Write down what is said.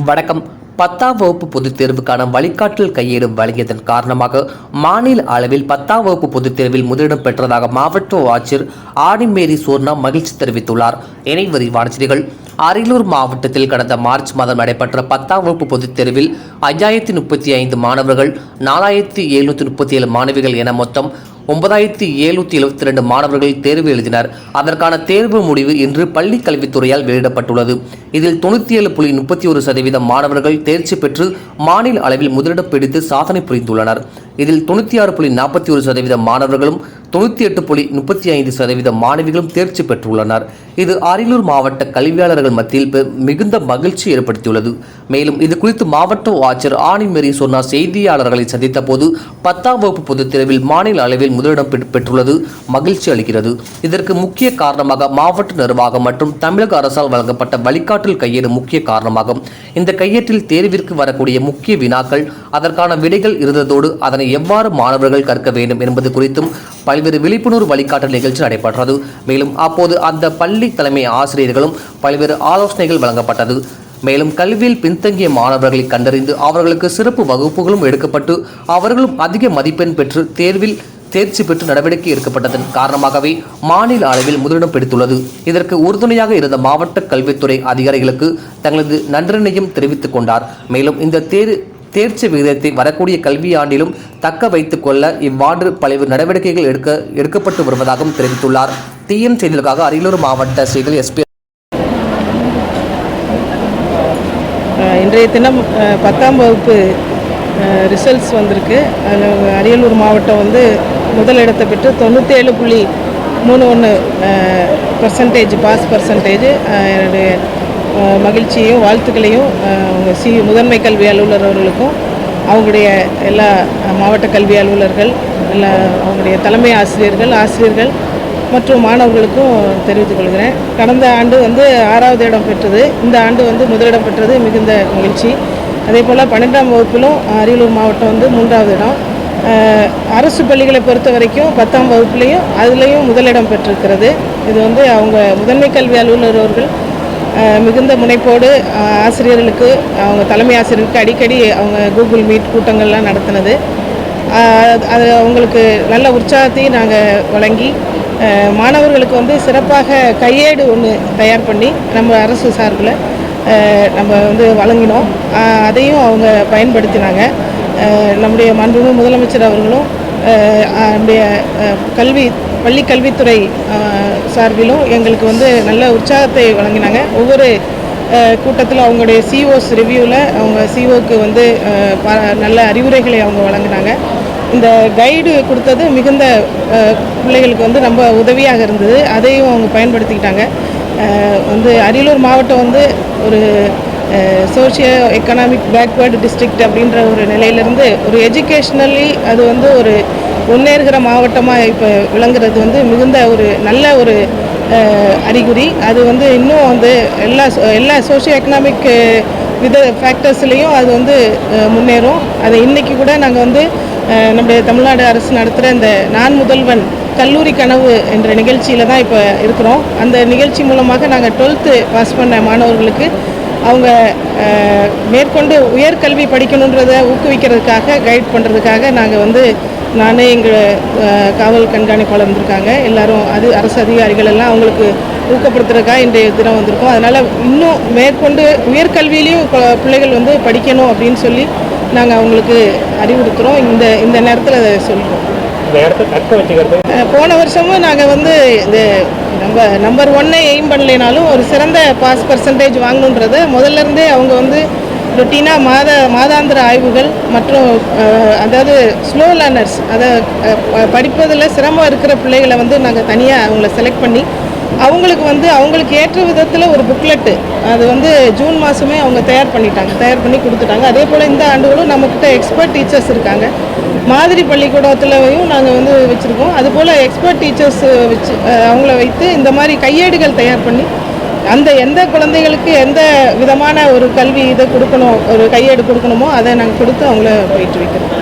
வணக்கம். பத்தாம் வகுப்பு பொதுத் தேர்வுக்கான வழிகாட்டல் கையேடு வழங்கியதன் காரணமாக மாநில அளவில் பத்தாம் வகுப்பு பொதுத் தேர்வில் முதலிடம் பெற்றதாக மாவட்ட ஆட்சியர் ஆடிமேரி சோர்ணா மகிழ்ச்சி தெரிவித்துள்ளார். இணை விரிவான செய்திகள். அரியலூர் மாவட்டத்தில் கடந்த மார்ச் மாதம் நடைபெற்ற பத்தாம் வகுப்பு பொதுத் தேர்வில் ஐயாயிரத்தி முப்பத்தி ஐந்து மாணவர்கள் நாலாயிரத்தி எழுநூற்றி முப்பத்தி ஏழு மாணவிகள் என மொத்தம் ஒன்பதாயிரத்தி எழுநூற்றி எழுபத்தி ரெண்டு மாணவர்கள் தேர்வு எழுதினர். அதற்கான தேர்வு முடிவு இன்று பள்ளி கல்வித்துறையால் வெளியிடப்பட்டுள்ளது. இதில் தொண்ணூற்றி ஏழு புள்ளி முப்பத்தி ஒரு சதவீதம் மாணவர்கள் தேர்ச்சி பெற்று மாநில அளவில் முதலிடம் பிடித்து சாதனை புரிந்துள்ளனர். இதில் தொண்ணூற்றி ஆறு புள்ளி நாற்பத்தி ஒரு சதவீத மாணவர்களும் தொண்ணூற்றி எட்டு புள்ளி முப்பத்தி ஐந்து சதவீத மாணவிகளும் தேர்ச்சி பெற்றுள்ளனர். இது அரியலூர் மாவட்ட கல்வியாளர்கள் மத்தியில் மிகுந்த மகிழ்ச்சி ஏற்படுத்தியுள்ளது. மேலும் இது குறித்து மாவட்ட ஆட்சியர் ஆணிமேரி சொன்னார். செய்தியாளர்களை சந்தித்த போது பத்தாம் வகுப்பு பொதுத் தேர்வில் மாநில அளவில் முதலிடம் பெற்றுள்ளது மகிழ்ச்சி அளிக்கிறது. இதற்கு முக்கிய காரணமாக மாவட்ட நிர்வாகம் மற்றும் தமிழக அரசால் வழங்கப்பட்ட வழிகாட்டல் கையேடு முக்கிய காரணமாகும். இந்த கையேட்டில் தேர்விற்கு வரக்கூடிய முக்கிய வினாக்கள் அதற்கான விடைகள் இருந்ததோடு அதனை எவ்வாறு மாணவர்கள் கற்க வேண்டும் என்பது குறித்தும் பல்வேறு விழிப்புணர்வு வழிகாட்டல் நிகழ்ச்சி நடைபெற்றது. மேலும் அப்போது அந்த பள்ளி தலைமை ஆசிரியர்களும் பல்வேறு ஆலோசனைகள் வழங்கப்பட்டது. மேலும் கல்வியில் பின்தங்கிய மாணவர்களை கண்டறிந்து அவர்களுக்கு சிறப்பு வகுப்புகளும் எடுக்கப்பட்டு அவர்களும் அதிக மதிப்பெண் பெற்று தேர்வில் தேர்ச்சி பெற்று நடவடிக்கை எடுக்கப்பட்டதன் காரணமாகவே மாநில அளவில் முதலிடம் பிடித்துள்ளது. இதற்கு உறுதுணையாக இருந்த மாவட்ட கல்வித்துறை அதிகாரிகளுக்கு தங்களது நன்றினையும் தெரிவித்துக் கொண்டார். மேலும் இந்த தேர் தேர்ச்சி விகிதத்தை வரக்கூடிய கல்வியாண்டிலும் தக்க வைத்துக் கொள்ள இவ்வாண்டு பல்வேறு நடவடிக்கைகள் எடுக்க எடுக்கப்பட்டு வருவதாகவும் தெரிவித்துள்ளார். டிஎன் செய்திகளுக்காக அரியலூர் மாவட்ட செய்திகள் எஸ்பி அஹ் இன்றைய தினம் அஹ், பத்தாம் வகுப்பு ரிசல்ட்ஸ் வந்திருக்கு. அதில் அரியலூர் மாவட்டம் வந்து முதலிடத்தை பெற்று தொண்ணூற்றேழு புள்ளி மூணு ஒன்று பர்சன்டேஜ் பாஸ் பர்சன்டேஜ் என்னுடைய மகிழ்ச்சியையும் வாழ்த்துக்களையும் சி முதன்மை கல்வி அலுவலர் அவர்களுக்கும் அவங்களுடைய எல்லா மாவட்ட கல்வி அலுவலர்கள் எல்லா அவங்களுடைய தலைமை ஆசிரியர்கள் ஆசிரியர்கள் மற்றும் மாணவர்களுக்கும் தெரிவித்துக் கொள்கிறேன். கடந்த ஆண்டு வந்து ஆறாவது இடம் பெற்றது. இந்த ஆண்டு வந்து முதலிடம் பெற்றது மிகுந்த மகிழ்ச்சி. அதே போல் பன்னெண்டாம் வகுப்பிலும் அரியலூர் மாவட்டம் வந்து மூன்றாவது இடம். அரசு பள்ளிகளை பொறுத்த வரைக்கும் பத்தாம் வகுப்புலேயும் அதுலேயும் முதலிடம் பெற்றிருக்கிறது. இது வந்து அவங்க முதன்மை கல்வி அலுவலர் அவர்கள் மிகுந்த முனைப்போடு ஆசிரியர்களுக்கு அவங்க தலைமை ஆசிரியருக்கு அடிக்கடி அவங்க கூகுள் மீட் கூட்டங்கள்லாம் நடத்தினது. அது அவங்களுக்கு நல்ல உற்சாகத்தையும் நாங்கள் வழங்கி மாணவர்களுக்கு வந்து சிறப்பாக கையேடு ஒன்று தயார் பண்ணி நம்ம அரசு சார்பில் நம்ம வந்து வழங்கினோம். அதையும் அவங்க பயன்படுத்தினாங்க. நம்முடைய மாண்புமிகு முதலமைச்சர் அவர்களும் நம்முடைய கல்வி பள்ளி கல்வித்துறை சார்பிலும் எங்களுக்கு வந்து நல்ல உற்சாகத்தை வழங்கினாங்க. ஒவ்வொரு கூட்டத்தில் அவங்களுடைய சிஓஸ் ரிவ்யூவில் அவங்க சிஓக்கு வந்து நல்ல அறிவுரைகளை அவங்க வழங்கினாங்க. இந்த கைடு கொடுத்தது மிகுந்த பிள்ளைகளுக்கு வந்து ரொம்ப உதவியாக இருந்தது. அதையும் அவங்க பயன்படுத்திக்கிட்டாங்க. வந்து அரியலூர் மாவட்டம் வந்து ஒரு சோஷியோ எக்கனாமிக் பேக்வேர்டு டிஸ்ட்ரிக்ட் அப்படின்ற ஒரு நிலையிலேருந்து ஒரு எஜுகேஷ்னலி அது வந்து ஒரு முன்னேறுகிற மாவட்டமாக இப்போ விளங்குறது வந்து மிகுந்த ஒரு நல்ல ஒரு அறிகுறி. அது வந்து இன்னும் வந்து எல்லா எல்லா சோஷியோ எக்கனாமிக் வித ஃபேக்டர்ஸ்லேயும் அது வந்து முன்னேறும். அதை இன்றைக்கி கூட நாங்கள் வந்து நம்முடைய தமிழ்நாடு அரசு நடத்துகிற இந்த நான் முதல்வன் கல்லூரி கனவு என்ற நிகழ்ச்சியில் தான் இப்போ இருக்கிறோம். அந்த நிகழ்ச்சி மூலமாக நாங்கள் டுவெல்த்து பாஸ் பண்ண மாணவர்களுக்கு அவங்க மேற்கொண்டு உயர்கல்வி படிக்கணுன்றதை ஊக்குவிக்கிறதுக்காக கைட் பண்ணுறதுக்காக நாங்கள் வந்து நானே எங்கள் காவல் கண்காணிப்பாளர் வந்திருக்காங்க. எல்லாரும் அது அரசு அதிகாரிகள் எல்லாம் அவங்களுக்கு ஊக்கப்படுத்துறதுக்காக இன்றைய தினம் வந்திருக்கோம். அதனால் இன்னும் மேற்கொண்டு உயர்கல்வியிலையும் பிள்ளைகள் வந்து படிக்கணும் அப்படின்னு சொல்லி நாங்கள் அவங்களுக்கு அறிவுறுத்துகிறோம் இந்த இந்த நேரத்தில் அதை சொல்கிறோம் இந்த இடத்த தக்க வச்சுக்கிறது? போன வருஷமும் நாங்கள் வந்து இந்த நம்ம நம்பர் ஒன்னை எய்ம் பண்ணலைனாலும் ஒரு சிறந்த பாஸ் பர்சன்டேஜ் வாங்கணுன்றது. முதல்ல இருந்தே அவங்க வந்து ரொட்டீனாக மாத மாதாந்திர ஆய்வுகள் மற்றும் அதாவது ஸ்லோ லேர்னர்ஸ் அதை படிப்பதில் சிரமம் இருக்கிற பிள்ளைகளை வந்து நாங்கள் தனியாக அவங்கள செலக்ட் பண்ணி அவங்களுக்கு வந்து அவங்களுக்கு ஏற்ற விதத்தில் ஒரு புக்லெட்டு அது வந்து ஜூன் மாதமே அவங்க தயார் பண்ணிட்டாங்க தயார் பண்ணி கொடுத்துட்டாங்க. அதே போல் இந்த ஆண்டுகளும் நம்மக்கிட்ட எக்ஸ்பர்ட் டீச்சர்ஸ் இருக்காங்க. மாதிரி பள்ளிக்கூடத்துலையும் நாங்கள் வந்து வச்சுருக்கோம். அதுபோல் எக்ஸ்பர்ட் டீச்சர்ஸ் வச்சு அவங்கள வைத்து இந்த மாதிரி கையேடுகள் தயார் பண்ணி அந்த எந்த குழந்தைகளுக்கு எந்த விதமான ஒரு கல்வி இதை கொடுக்கணும் ஒரு கையேடு கொடுக்கணுமோ அதை நாங்கள் கொடுத்து அவங்கள பயிற்றுவிக்கிறோம்.